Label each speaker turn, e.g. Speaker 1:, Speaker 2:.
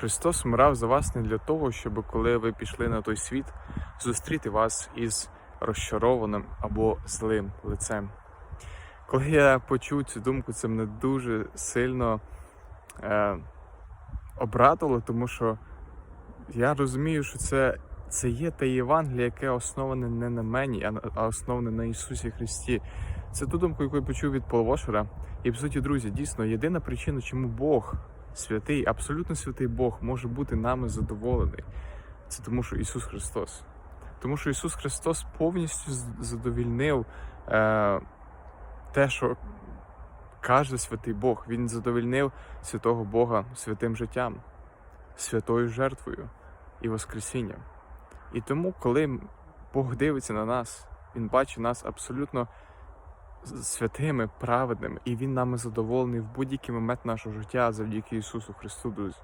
Speaker 1: Христос вмирав за вас не для того, щоб коли ви пішли на той світ, зустріти вас із розчарованим або злим лицем. Коли я почув цю думку, це мене дуже сильно е, обрадило, тому що я розумію, що це, це є те Євангеліє, яке основане не на мені, а, основане на Ісусі Христі. Це ту думку, яку я почув від Пол І, по суті, друзі, дійсно, єдина причина, чому Бог, святий, абсолютно святий Бог, може бути нами задоволений, це тому, що Ісус Христос. Тому що Ісус Христос повністю задовільнив е, те, що каже святий Бог. Він задовільнив святого Бога святим життям, святою жертвою і Воскресінням. І тому, коли Бог дивиться на нас, Він бачить нас абсолютно святими, праведними, і Він нами задоволений в будь-який момент нашого життя завдяки Ісусу Христу, друзі.